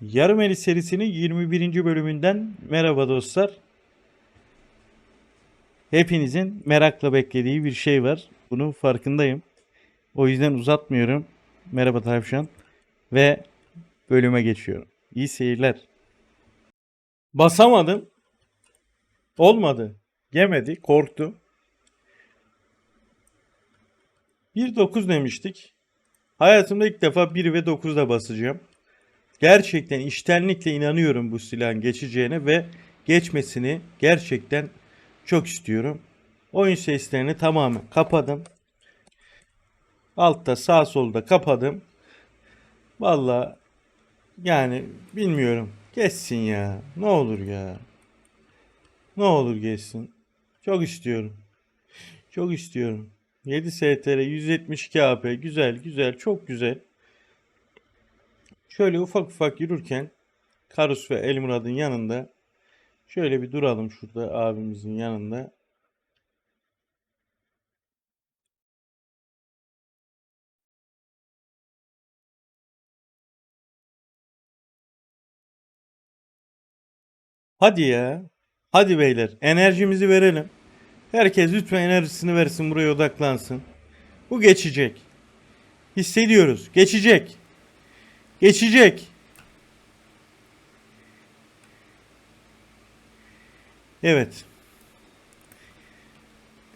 Yarım Eli serisinin 21. bölümünden merhaba dostlar. Hepinizin merakla beklediği bir şey var. Bunun farkındayım. O yüzden uzatmıyorum. Merhaba Tavşan. Ve bölüme geçiyorum. İyi seyirler. Basamadım. Olmadı. Yemedi. Korktu. 1.9 demiştik. Hayatımda ilk defa 1 ve 9'da basacağım. Gerçekten iştenlikle inanıyorum bu silahın geçeceğine ve geçmesini gerçekten çok istiyorum. Oyun seslerini tamamen kapadım. Altta sağ solda kapadım. Valla yani bilmiyorum. Geçsin ya. Ne olur ya. Ne olur geçsin. Çok istiyorum. Çok istiyorum. 7 STR 172 AP güzel güzel çok güzel. Şöyle ufak ufak yürürken Karus ve Elmurad'ın yanında şöyle bir duralım şurada abimizin yanında. Hadi ya. Hadi beyler enerjimizi verelim. Herkes lütfen enerjisini versin buraya odaklansın. Bu geçecek. Hissediyoruz. Geçecek. Geçecek. Evet.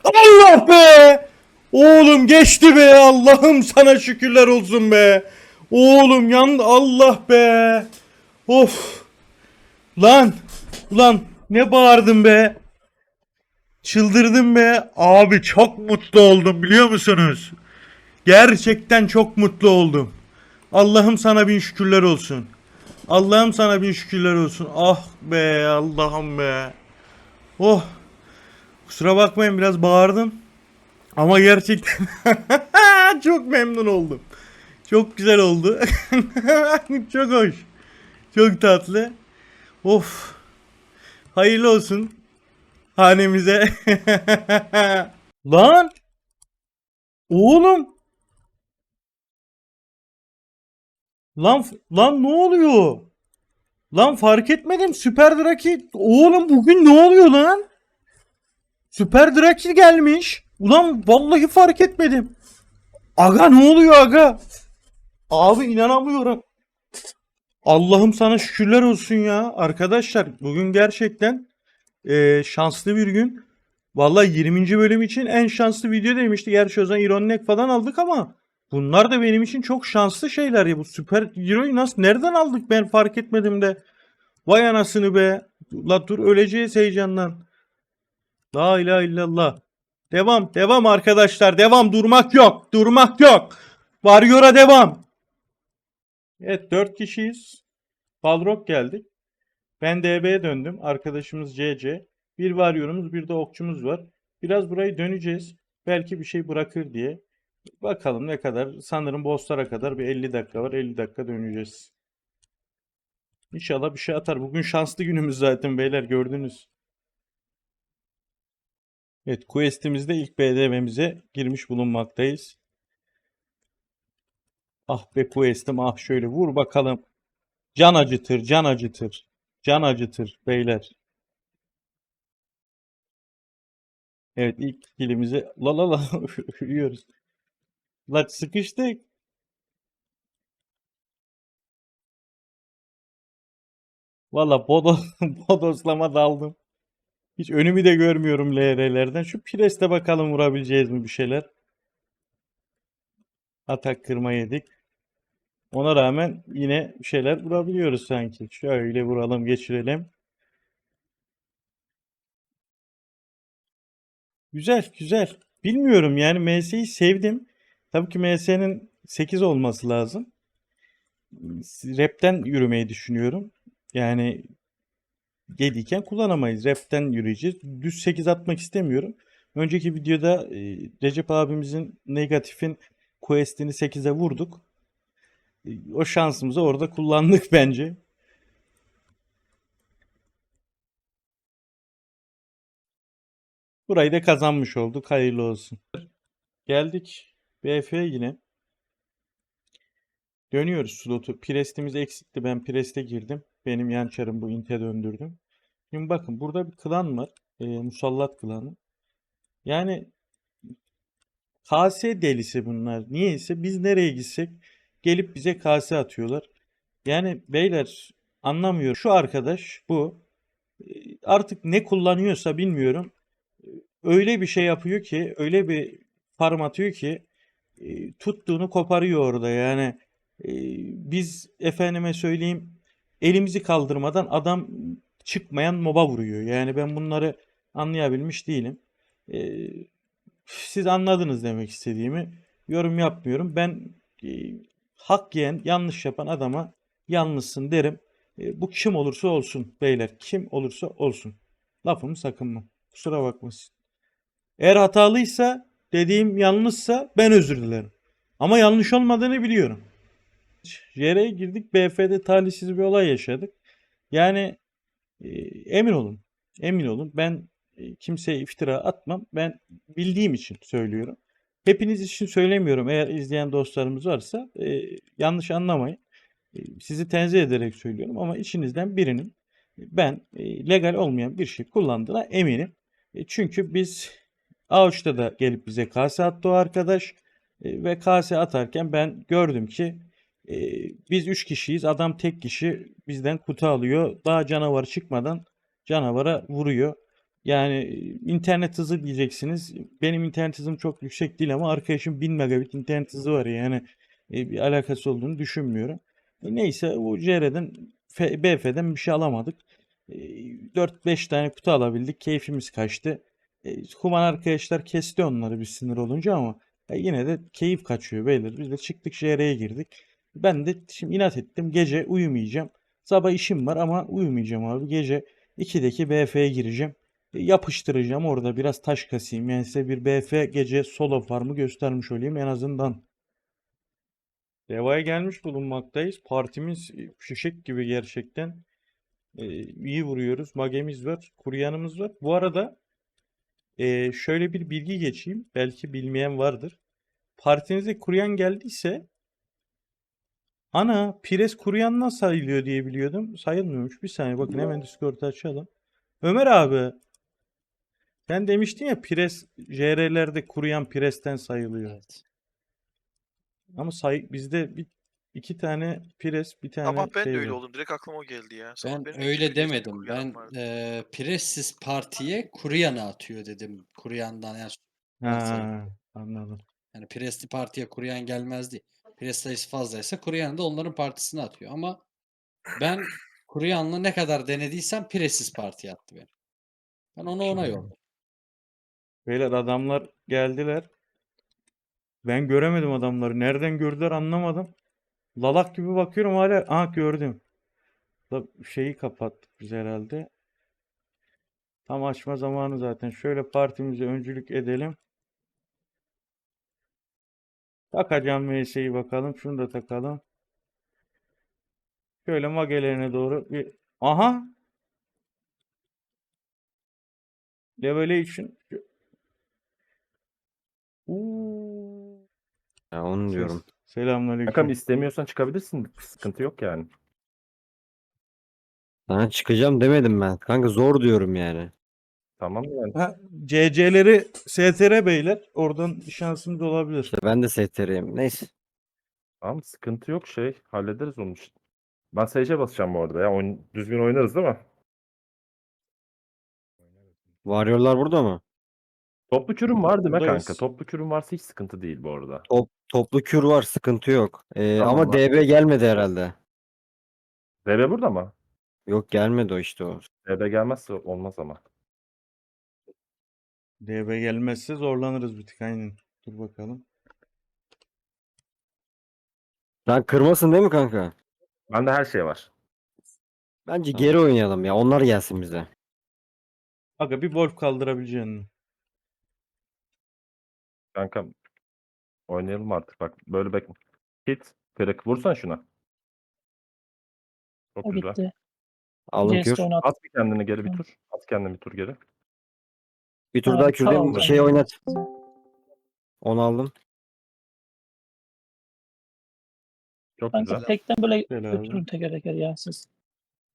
Allah be! Oğlum geçti be. Allah'ım sana şükürler olsun be. Oğlum yan Allah be. Of. Lan. Ulan ne bağırdım be. Çıldırdım be. Abi çok mutlu oldum biliyor musunuz? Gerçekten çok mutlu oldum. Allah'ım sana bin şükürler olsun. Allah'ım sana bin şükürler olsun. Ah be Allah'ım be. Oh. Kusura bakmayın biraz bağırdım. Ama gerçekten çok memnun oldum. Çok güzel oldu. çok hoş. Çok tatlı. Of. Hayırlı olsun hanemize. Lan! Oğlum! Lan lan ne oluyor? Lan fark etmedim Süper Draki. Oğlum bugün ne oluyor lan? Süper Draki gelmiş. Ulan vallahi fark etmedim. Aga ne oluyor aga? Abi inanamıyorum. Allah'ım sana şükürler olsun ya. Arkadaşlar bugün gerçekten eee, şanslı bir gün. Vallahi 20. bölüm için en şanslı video demişti. Gerçi o zaman ironik falan aldık ama bunlar da benim için çok şanslı şeyler ya. Bu süper hero'yu nasıl nereden aldık ben fark etmedim de. Vay anasını be. La dur öleceğiz heyecandan. La ilahe illallah. Devam devam arkadaşlar devam durmak yok durmak yok. Warrior'a devam. Evet 4 kişiyiz. Balrog geldik. Ben DB'ye döndüm. Arkadaşımız CC. Bir varyorumuz bir de okçumuz var. Biraz burayı döneceğiz. Belki bir şey bırakır diye. Bakalım ne kadar. Sanırım bosslara kadar bir 50 dakika var. 50 dakika döneceğiz. İnşallah bir şey atar. Bugün şanslı günümüz zaten beyler gördünüz. Evet quest'imizde ilk BDV'mize girmiş bulunmaktayız. Ah be quest'im ah şöyle vur bakalım. Can acıtır, can acıtır. Can acıtır beyler. Evet ilk kilimizi la la la ölüyoruz. La sıkıştık. Valla bodo, bodoslama daldım. Hiç önümü de görmüyorum LR'lerden. Şu Pires'te bakalım vurabileceğiz mi bir şeyler. Atak kırma yedik. Ona rağmen yine bir şeyler vurabiliyoruz sanki. Şöyle vuralım geçirelim. Güzel güzel. Bilmiyorum yani MS'yi sevdim. Tabii ki MS'nin 8 olması lazım. Rap'ten yürümeyi düşünüyorum. Yani 7 iken kullanamayız. Rap'ten yürüyeceğiz. Düz 8 atmak istemiyorum. Önceki videoda e, Recep abimizin negatifin quest'ini 8'e vurduk. E, O şansımızı orada kullandık bence. Burayı da kazanmış olduk. Hayırlı olsun. Geldik BF yine. Dönüyoruz slotu. Prestimiz eksikti. Ben preste girdim. Benim yan çarım bu inte döndürdüm. Şimdi bakın burada bir klan var. Ee, Musallat klanı. Yani KS delisi bunlar. Niyeyse biz nereye gitsek gelip bize KS atıyorlar. Yani beyler anlamıyor. Şu arkadaş bu. e, Artık ne kullanıyorsa bilmiyorum. E, Öyle bir şey yapıyor ki, öyle bir farm atıyor ki e, tuttuğunu koparıyor orada. Yani e, biz efendime söyleyeyim elimizi kaldırmadan adam çıkmayan moba vuruyor. Yani ben bunları anlayabilmiş değilim. E, siz anladınız demek istediğimi. Yorum yapmıyorum. Ben e, hak yiyen, yanlış yapan adama yanlışsın derim. E, bu kim olursa olsun beyler. Kim olursa olsun. Lafımı sakınmam. Kusura bakmasın. Eğer hatalıysa, dediğim yanlışsa ben özür dilerim. Ama yanlış olmadığını biliyorum. JR'ye girdik. BF'de talihsiz bir olay yaşadık. Yani e, emin olun. Emin olun. Ben e, kimseye iftira atmam. Ben bildiğim için söylüyorum. Hepiniz için söylemiyorum. Eğer izleyen dostlarımız varsa e, yanlış anlamayın. E, sizi tenzih ederek söylüyorum ama içinizden birinin ben e, legal olmayan bir şey kullandığına eminim. E, çünkü biz Ağaç'ta da gelip bize kase attı o arkadaş E, ve kase atarken ben gördüm ki e, biz 3 kişiyiz. Adam tek kişi bizden kutu alıyor. Daha canavar çıkmadan canavara vuruyor. Yani e, internet hızı diyeceksiniz. Benim internet hızım çok yüksek değil ama arkadaşım 1000 megabit internet hızı var yani bir alakası olduğunu düşünmüyorum. Neyse bu CR'den BF'den bir şey alamadık. E, 4-5 tane kutu alabildik. Keyfimiz kaçtı. E, Human arkadaşlar kesti onları bir sinir olunca ama e, yine de keyif kaçıyor beyler. Biz de çıktık JR'ye girdik. Ben de şimdi inat ettim. Gece uyumayacağım. Sabah işim var ama uyumayacağım abi. Gece 2'deki BF'ye gireceğim. E, Yapıştıracağım orada biraz taş kasayım. Yani size bir BF gece solo farmı göstermiş olayım en azından. Deva'ya gelmiş bulunmaktayız. Partimiz e, şişek gibi gerçekten. E, iyi vuruyoruz. Magemiz var. Kuryanımız var. Bu arada e, şöyle bir bilgi geçeyim. Belki bilmeyen vardır. Partinize kuryan geldiyse ana Pires kuryandan sayılıyor diye biliyordum. Sayılmıyormuş. Bir saniye bakın hemen Discord'u açalım. Ömer abi sen demiştin ya Pires JR'lerde kuruyan Pires'ten sayılıyor. Evet. Ama say bizde bir iki tane Pires bir tane Sabah ben şey de öyle var. oldum. Direkt aklıma o geldi ya. Sabah Ben benim öyle demedim. Ben vardı. eee Pressiz Parti'ye Kuryan'ı atıyor dedim. Kuryan'dan yani, Ha, anladım. yani Presli Parti'ye Kuryan gelmezdi. Pres sayısı fazlaysa Kuryan da onların partisine atıyor. Ama ben Kuryan'la ne kadar denediysem Pressiz Parti'ye attı beni. Ben onu ona Şimdi- yolladım. Beyler adamlar geldiler. Ben göremedim adamları. Nereden gördüler anlamadım. Lalak gibi bakıyorum hala. Aha gördüm. Da şeyi kapattık biz herhalde. Tam açma zamanı zaten. Şöyle partimize öncülük edelim. Takacağım MS'yi bakalım. Şunu da takalım. Şöyle magelerine doğru bir... Aha! Revelation. Uuu. Ya onu diyorum. Selamünaleyküm. Kankam istemiyorsan çıkabilirsin. Sıkıntı yok yani. Sana çıkacağım demedim ben. Kanka zor diyorum yani. Tamam yani. Ha, CC'leri STR beyler. Oradan şansımız olabilir. İşte ben de STR'yim. Neyse. Tamam sıkıntı yok şey. Hallederiz onu işte. Ben SC basacağım bu arada ya. Oyun, düzgün oynarız değil mi? Warrior'lar burada mı? Toplu kürüm var değil mi Buradayız. kanka? Toplu kürüm varsa hiç sıkıntı değil bu arada. Top, toplu kür var. Sıkıntı yok. Ee, Tamam ama lan. DB gelmedi herhalde. DB burada mı? Yok gelmedi o işte o. DB gelmezse olmaz ama. DB gelmezse zorlanırız bir tık aynen. Dur bakalım. Sen kırmasın değil mi kanka? Bende her şey var. Bence Tamam. geri oynayalım ya. Onlar gelsin bize. Aga bir Wolf kaldırabileceğini. Kankam oynayalım artık bak. Böyle bek... Hit. Kırık. Vursan şuna. Çok O güzel. bitti. Alın kür. Jest oynat. At bir kendini geri bir tur. At kendini bir tur geri. Bir tur Tamam, daha kürdeyim. tamam. Şey oynat. Onu aldım. Çok Kanka güzel. tekten böyle abi. götürün teker teker ya siz.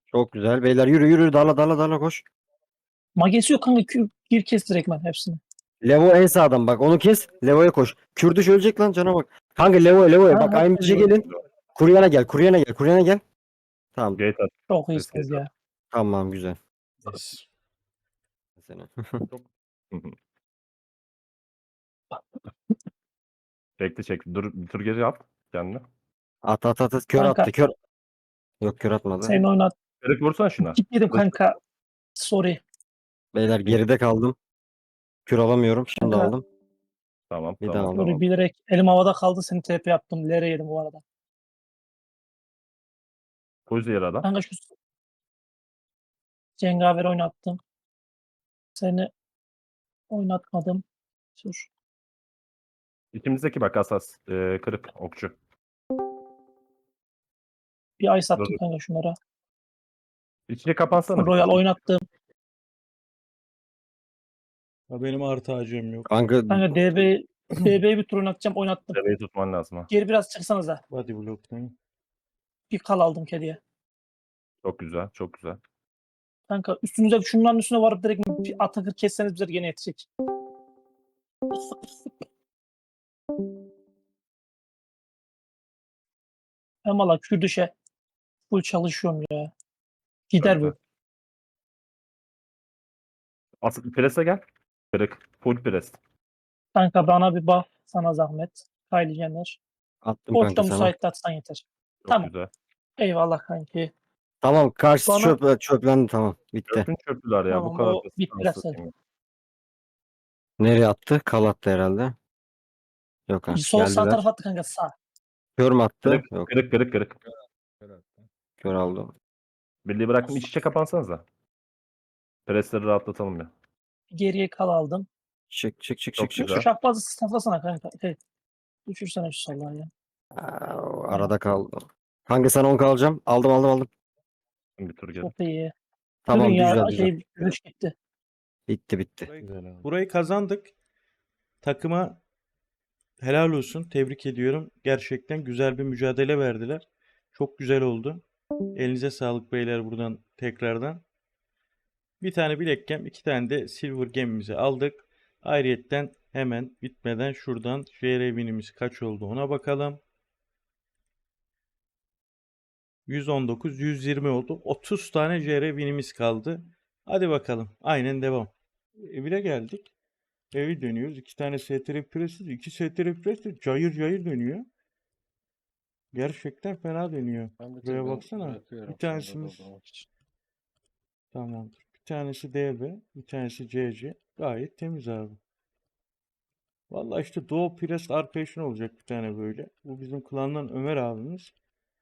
Çok güzel. Beyler yürü yürü dala dala dala koş. Magesi yok kanka. Kür, gir kes direkt ben hepsini. Levo en sağdan bak onu kes. Levo'ya koş. Kürdüş ölecek lan cana bak. Kanka Levo Levo'ya bak aynı şey Levo. gelin. Kuryana gel kuryana gel kuryana gel. Tamam Gate at. Çok iyisiniz ya. tamam güzel. Yes. Seni. Çekti çekti. Dur bir tur geri at kendini. At at at at. kör Kanka. attı kör. Yok kör atmadı. Senin oynat. Kırık vursan şuna. Gitmedim kanka. Sorry. Beyler geride kaldım. Kür alamıyorum. Şimdi Kanka. aldım. Tamam Bir daha tamam. Sorry tamam. bilerek elim havada kaldı seni TP yaptım. Lere yedim bu arada. Koyuz yer adam. Kanka şu Cengaver oynattım. Seni oynatmadım. Dur. İkimizdeki bak asas. Ee, kırık okçu. Bir ay sattım Dur. kanka şunlara. İçine kapansana. bir Royal tane. oynattım. Ha, benim artı acım yok. Kanka Kanka DB DB'ye bir tur oynatacağım. Oynattım. Deveyi tutman lazım ha. Geri biraz çıksanıza. Body block'tan. Bir kal aldım kediye. Çok güzel. Çok güzel. Kanka üstünüze şunların üstüne varıp direkt bir atakır kesseniz bize gene yetecek. Ben valla Kürdüş'e full çalışıyorum ya. Gider bu. As prese gel. Kırık. Full pres. Kanka bana bir buff sana zahmet. Kylie Jenner. attım Boşta kanka sana. müsait atsan yeter. Çok Tamam. güzel. Eyvallah kanki. Tamam karşısı Bana- çöp, çöplendi tamam. Bitti. Çöpün çöplüler ya. Tamam, bu kadar o basit bitti anasını zaten. satayım. Nereye attı? Kal attı herhalde. Yok ha. Sol sağ geldiler. tarafa attı kanka sağ. Kör mü attı? Kırık, Yok. kırık kırık kırık. Kör aldım. Birliği bıraktım iç içe kapansanıza. Presleri rahatlatalım ya. Geriye kal aldım. Çık çık çık Çok çık çık. güzel. Şu şahbazı staflasana kanka. Evet. Düşürsene şu sallayı. ya. Aa, arada kaldım. Hangi sana 10 kalacağım? Aldım aldım aldım. Bir tur geri. Çok iyi. Tamam Durun ya, güzel güzel. Şey, görüş gitti. Bitti bitti. Güzel abi. Burayı kazandık. Takıma helal olsun. Tebrik ediyorum. Gerçekten güzel bir mücadele verdiler. Çok güzel oldu. Elinize sağlık beyler buradan tekrardan. Bir tane Black Gem, iki tane de Silver Gem'imizi aldık. Ayrıyetten hemen bitmeden şuradan JR winimiz kaç oldu ona bakalım. 119, 120 oldu. 30 tane JR winimiz kaldı. Hadi bakalım. Aynen devam. Evine geldik. Evi dönüyoruz. İki tane STR presiz. iki STR presiz. Cayır cayır dönüyor. Gerçekten fena dönüyor. Buraya baksana. Bir tanesimiz-. Tamamdır. Bir tanesi DB, bir tanesi CC. Gayet temiz abi. Vallahi işte Doğu Pires Arpation olacak bir tane böyle. Bu bizim klandan Ömer abimiz.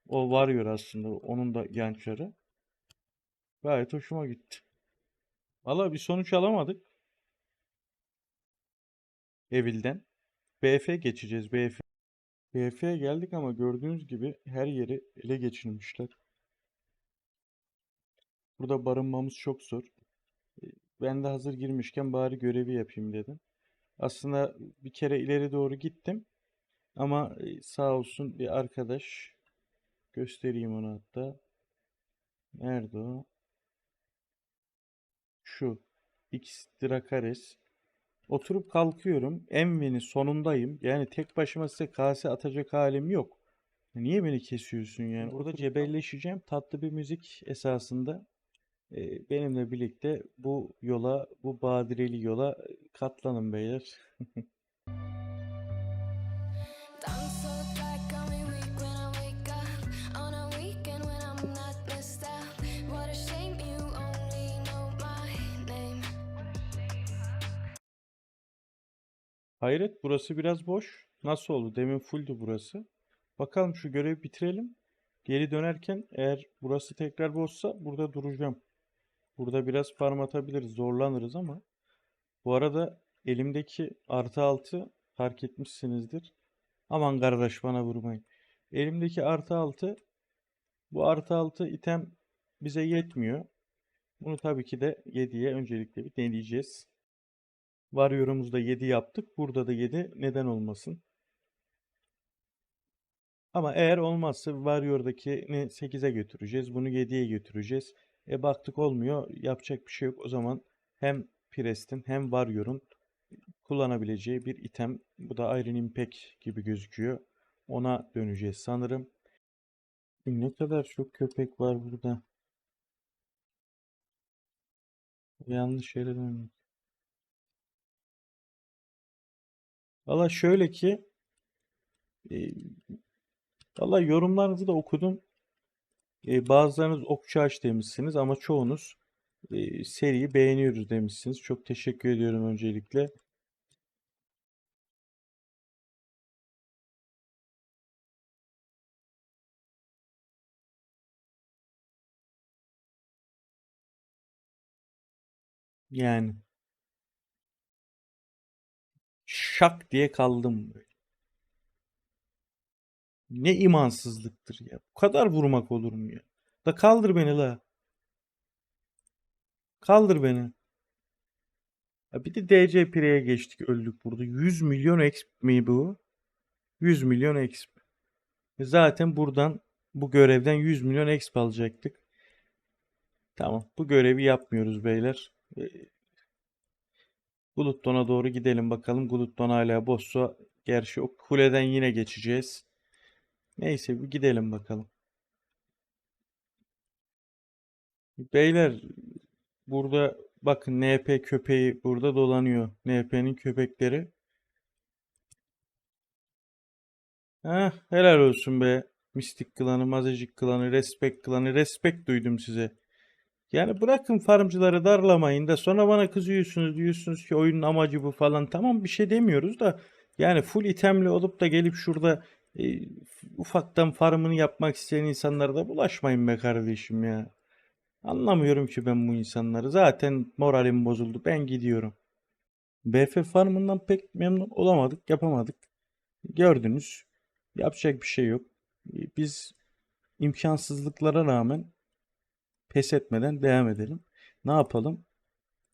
O Warrior aslında. Onun da yançarı. Gayet hoşuma gitti. Vallahi bir sonuç alamadık. Evil'den. BF geçeceğiz BF. BF'ye geldik ama gördüğünüz gibi her yeri ele geçirmişler. Burada barınmamız çok zor. Ben de hazır girmişken bari görevi yapayım dedim. Aslında bir kere ileri doğru gittim. Ama e, sağ olsun bir arkadaş göstereyim onu hatta. Nerede o? Şu. X Drakares. Oturup kalkıyorum. Envin'in sonundayım. Yani tek başıma size kase atacak halim yok. Niye beni kesiyorsun yani? Burada cebelleşeceğim. Tatlı bir müzik esasında. Benimle birlikte bu yola, bu badireli yola katlanın beyler. Hayret burası biraz boş. Nasıl oldu? Demin fulldü burası. Bakalım şu görevi bitirelim. Geri dönerken eğer burası tekrar boşsa burada duracağım. Burada biraz farm atabiliriz. Zorlanırız ama. Bu arada elimdeki artı altı fark etmişsinizdir. Aman kardeş bana vurmayın. Elimdeki artı altı bu artı altı item bize yetmiyor. Bunu tabii ki de 7'ye öncelikle bir deneyeceğiz. Varyorumuzda 7 yaptık. Burada da 7 neden olmasın? Ama eğer olmazsa Warrior'dakini 8'e götüreceğiz. Bunu 7'ye götüreceğiz. E baktık olmuyor. Yapacak bir şey yok. O zaman hem Priest'in hem Warrior'un kullanabileceği bir item. Bu da Iron Impact gibi gözüküyor. Ona döneceğiz sanırım. Ne kadar çok köpek var burada. Yanlış yere döndüm. Valla şöyle ki e, valla yorumlarınızı da okudum. E, bazılarınız okçu aç demişsiniz ama çoğunuz e, seriyi beğeniyoruz demişsiniz. Çok teşekkür ediyorum öncelikle. Yani şak diye kaldım böyle. Ne imansızlıktır ya. Bu kadar vurmak olur mu ya? Da kaldır beni la. Kaldır beni. Ya bir de DC Pire'ye geçtik öldük burada. 100 milyon exp mi bu? 100 milyon exp. Zaten buradan bu görevden 100 milyon exp alacaktık. Tamam. Bu görevi yapmıyoruz beyler. E, Gulutton'a doğru gidelim bakalım. Gulutton hala boss'a. Gerçi o kuleden yine geçeceğiz. Neyse bir gidelim bakalım. Beyler burada bakın NP köpeği burada dolanıyor. NP'nin köpekleri. Heh, helal olsun be. Mistik klanı, Mazecik klanı, Respect klanı. Respect duydum size. Yani bırakın farmcıları darlamayın da sonra bana kızıyorsunuz diyorsunuz ki oyunun amacı bu falan. Tamam bir şey demiyoruz da yani full itemli olup da gelip şurada e, ufaktan farmını yapmak isteyen insanlara da bulaşmayın be kardeşim ya. Anlamıyorum ki ben bu insanları. Zaten moralim bozuldu. Ben gidiyorum. BF farmından pek memnun olamadık, yapamadık. Gördünüz. Yapacak bir şey yok. E, Biz imkansızlıklara rağmen pes etmeden devam edelim. Ne yapalım?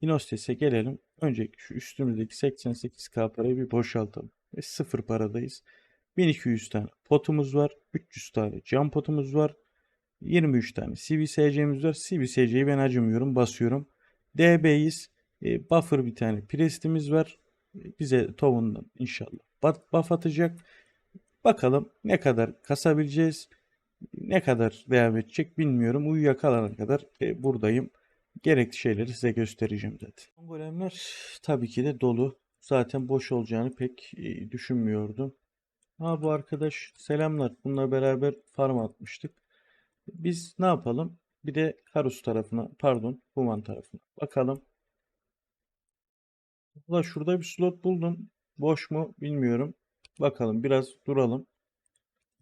Inostes'e gelelim. Önce şu üstümüzdeki 88k parayı bir boşaltalım. Ve sıfır paradayız. 1200 tane potumuz var. 300 tane cam potumuz var. 23 tane CVSC'miz var. CVSC'yi ben acımıyorum. Basıyorum. DB'yiz. E, buffer bir tane prestimiz var. E, bize tovundan inşallah buff atacak. Bakalım ne kadar kasabileceğiz. Ne kadar devam edecek bilmiyorum. Uyuyakalana kadar e, buradayım. Gerekli şeyleri size göstereceğim zaten. Golemler tabii ki de dolu. Zaten boş olacağını pek e, düşünmüyordum. Ha bu arkadaş selamlar. Bununla beraber farm atmıştık. Biz ne yapalım? Bir de Karus tarafına, pardon, Human tarafına bakalım. Ula şurada bir slot buldum. Boş mu bilmiyorum. Bakalım biraz duralım.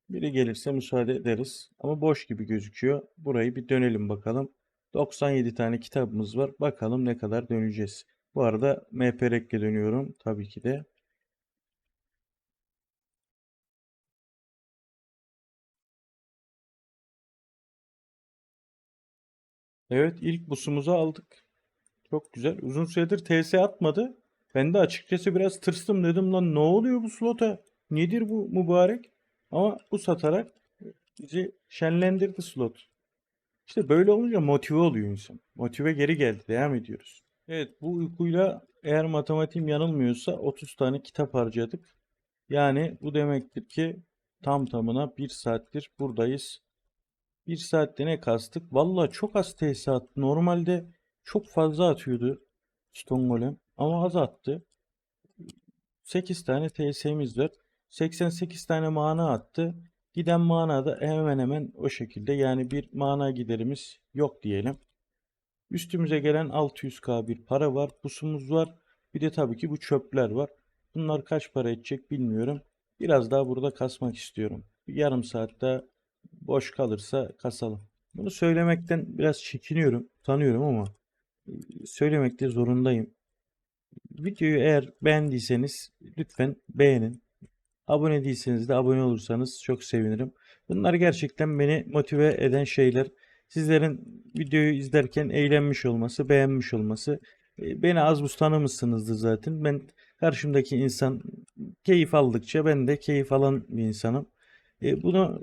Biri gelirse müsaade ederiz. Ama boş gibi gözüküyor. Burayı bir dönelim bakalım. 97 tane kitabımız var. Bakalım ne kadar döneceğiz. Bu arada MPREK'e dönüyorum. Tabii ki de. Evet ilk busumuzu aldık. Çok güzel. Uzun süredir TS atmadı. Ben de açıkçası biraz tırstım dedim lan ne oluyor bu slota? Nedir bu mübarek? Ama bu satarak bizi şenlendirdi slot. İşte böyle olunca motive oluyor insan. Motive geri geldi. Devam ediyoruz. Evet bu uykuyla eğer matematiğim yanılmıyorsa 30 tane kitap harcadık. Yani bu demektir ki tam tamına 1 saattir buradayız. Bir saatte ne kastık? Valla çok az TS attı. Normalde çok fazla atıyordu Stone Golem. Ama az attı. 8 tane TS'miz var. 88 tane mana attı. Giden mana da hemen hemen o şekilde. Yani bir mana giderimiz yok diyelim. Üstümüze gelen 600k bir para var. Pusumuz var. Bir de tabii ki bu çöpler var. Bunlar kaç para edecek bilmiyorum. Biraz daha burada kasmak istiyorum. Bir yarım saat daha boş kalırsa kasalım. Bunu söylemekten biraz çekiniyorum, tanıyorum ama e, söylemekte zorundayım. Videoyu eğer beğendiyseniz lütfen beğenin. Abone değilseniz de abone olursanız çok sevinirim. Bunlar gerçekten beni motive eden şeyler. Sizlerin videoyu izlerken eğlenmiş olması, beğenmiş olması. E, Beni az buz tanımışsınızdır zaten. Ben karşımdaki insan keyif aldıkça ben de keyif alan bir insanım. E, bunu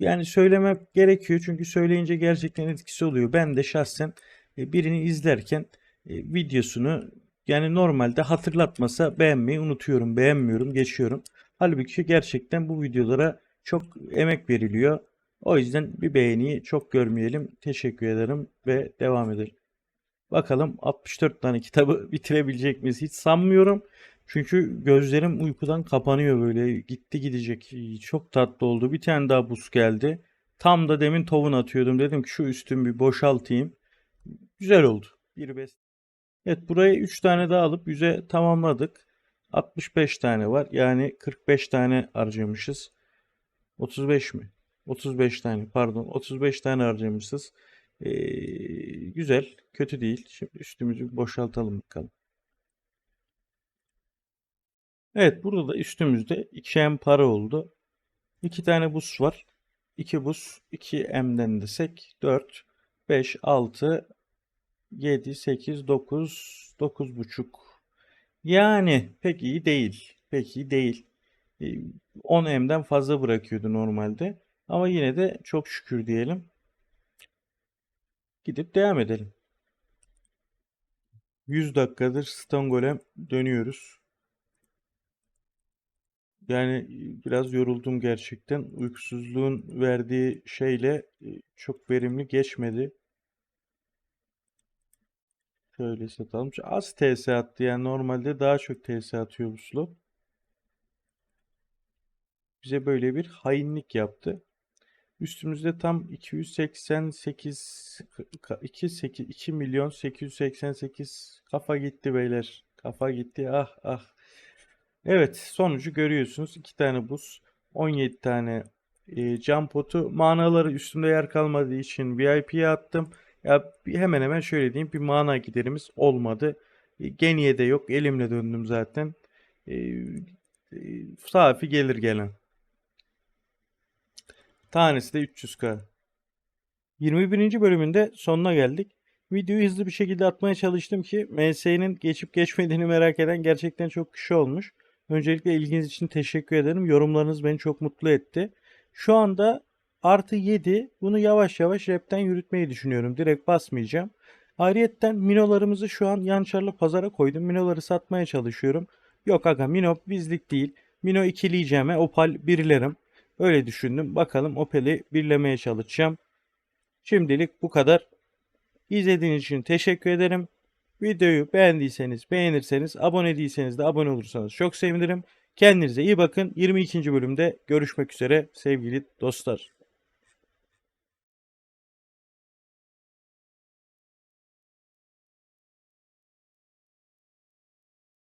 yani söylemek gerekiyor çünkü söyleyince gerçekten etkisi oluyor. Ben de şahsen e, birini izlerken e, videosunu yani normalde hatırlatmasa beğenmeyi unutuyorum, beğenmiyorum, geçiyorum. Halbuki gerçekten bu videolara çok emek veriliyor. O yüzden bir beğeniyi çok görmeyelim. Teşekkür ederim ve devam edelim. Bakalım 64 tane kitabı bitirebilecek miyiz? Hiç sanmıyorum. Çünkü gözlerim uykudan kapanıyor böyle. Gitti gidecek. Çok tatlı oldu. Bir tane daha buz geldi. Tam da demin tovun atıyordum. Dedim ki şu üstümü bir boşaltayım. Güzel oldu. Bir bes. Evet buraya 3 tane daha alıp 100'e tamamladık. 65 tane var. Yani 45 tane harcamışız. 35 mi? 35 tane pardon. 35 tane harcamışız. Ee, güzel. Kötü değil. Şimdi üstümüzü boşaltalım bakalım. Evet burada da üstümüzde 2M para oldu. 2 tane buz var. 2 buz 2M'den desek 4 5 6 7 8 9 9 buçuk. Yani pek iyi değil. Pek iyi değil. Ee, 10M'den fazla bırakıyordu normalde. Ama yine de çok şükür diyelim. Gidip devam edelim. 100 dakikadır Stone Golem dönüyoruz. Yani biraz yoruldum gerçekten. Uykusuzluğun verdiği şeyle çok verimli geçmedi. Şöyle satalım. Az TS attı yani normalde daha çok TS atıyor bu slot. Bize böyle bir hainlik yaptı. Üstümüzde tam 288 2, 8, 2 milyon 888 kafa gitti beyler. Kafa gitti. Ah ah. Evet sonucu görüyorsunuz. 2 tane buz. 17 tane e, cam potu. Manaları üstümde yer kalmadığı için VIP'ye attım. Ya hemen hemen şöyle diyeyim. Bir mana giderimiz olmadı. E, Geniye de yok. Elimle döndüm zaten. E, e, safi gelir gelen. Tanesi de 300k. 21. bölümünde sonuna geldik. Videoyu hızlı bir şekilde atmaya çalıştım ki MS'nin geçip geçmediğini merak eden gerçekten çok kişi olmuş. Öncelikle ilginiz için teşekkür ederim. Yorumlarınız beni çok mutlu etti. Şu anda artı 7 bunu yavaş yavaş rapten yürütmeyi düşünüyorum. Direkt basmayacağım. Ayrıyetten minolarımızı şu an yançarlı pazara koydum. Minoları satmaya çalışıyorum. Yok aga mino bizlik değil. Mino ikileyeceğime opal birlerim. Öyle düşündüm. Bakalım Opel'i birlemeye çalışacağım. Şimdilik bu kadar. İzlediğiniz için teşekkür ederim. Videoyu beğendiyseniz, beğenirseniz, abone değilseniz de abone olursanız çok sevinirim. Kendinize iyi bakın. 22. bölümde görüşmek üzere sevgili dostlar.